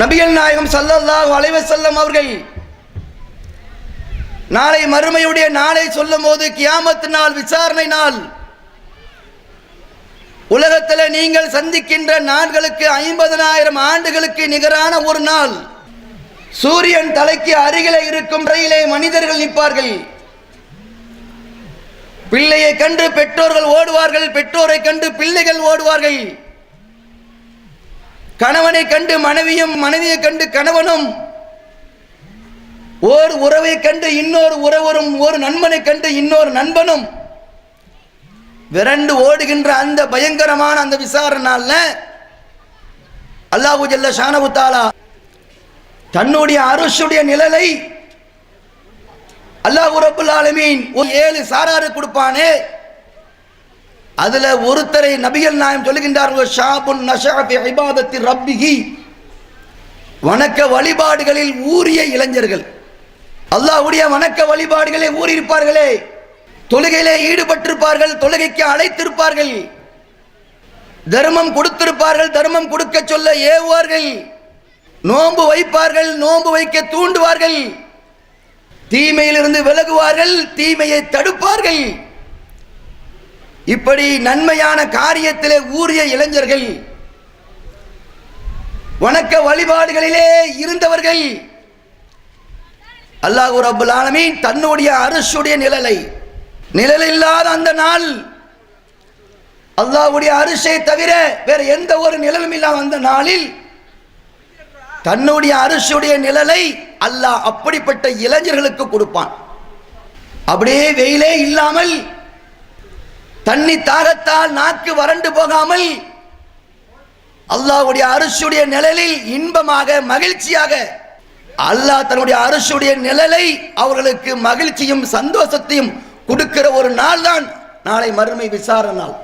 நபிகள் நாயகம் சல்லல்லாஹ் அலைஹி செல்லம் அவர்கள் நாளை மறுமையுடைய நாளை சொல்லும் போது கியாமத்து நாள் விசாரணை நாள். உலகத்தில் நீங்கள் சந்திக்கின்ற நாட்களுக்கு ஐம்பதனாயிரம் ஆண்டுகளுக்கு நிகரான ஒரு நாள். சூரியன் தலைக்கு அருகில இருக்கும் ரயிலே மனிதர்கள் நிற்பார்கள். பிள்ளையை கண்டு பெற்றோர்கள் ஓடுவார்கள் பெற்றோரை கண்டு பிள்ளைகள் ஓடுவார்கள். கணவனை கண்டு மனைவியும் மனைவியை கண்டு கணவனும் ஓர் உறவை கண்டு இன்னொரு உறவரும் ஒரு நண்பனை கண்டு இன்னொரு நண்பனும் விரண்டு ஓடுகின்ற அந்த பயங்கரமான அந்த விசாரணைல அல்லாஹு ஜல்ல ஷானபுத்தாலா தன்னுடைய அரசுடைய நிழலை அல்லாஹ் ரப்புல் ஆலமீன் ஒரு ஏழு சாராரு கொடுப்பானே. அதுல ஒருத்தரை நபிகள் நாயம் சொல்லுகின்றார்கள் ஷாபுன் நஷாபி இபாதத்தி ரப்பிகி வணக்க வழிபாடுகளில் ஊறிய இளைஞர்கள். அல்லாஹுடைய வணக்க வழிபாடுகளை ஊறியிருப்பார்களே. தொழுகையிலே ஈடுபட்டிருப்பார்கள் தொழுகைக்கு அழைத்திருப்பார்கள். தர்மம் கொடுத்திருப்பார்கள் தர்மம் கொடுக்க சொல்ல ஏவுவார்கள். நோன்பு வைப்பார்கள் நோன்பு வைக்க தூண்டுவார்கள். தீமையிலிருந்து விலகுவார்கள் தீமையை தடுப்பார்கள். இப்படி நன்மையான காரியத்திலே ஊறிய இளைஞர்கள் வணக்க வழிபாடுகளிலே இருந்தவர்கள் அல்லாஹு ரப்புல் ஆலமீன் தன்னுடைய அரசுடைய நிழலை நிழல் இல்லாத அந்த நாள் அல்லாஹுடைய அரிசை தவிர வேற எந்த ஒரு நிழலும் இல்லாத அந்த நாளில் தன்னுடைய அரசுடைய நிழலை அல்லாஹ் அப்படிப்பட்ட இளைஞர்களுக்கு கொடுப்பான். அப்படியே வெயிலே இல்லாமல் தண்ணி தாகத்தால் நாக்கு வறண்டு போகாமல் அல்லாவுடைய அரசுடைய நிழலில் இன்பமாக மகிழ்ச்சியாக அல்லாஹ் தன்னுடைய அரசுடைய நிழலை அவர்களுக்கு மகிழ்ச்சியும் சந்தோஷத்தையும் கொடுக்கிற ஒரு நாள் தான் நாளை மறுமை விசாரணை நாள்.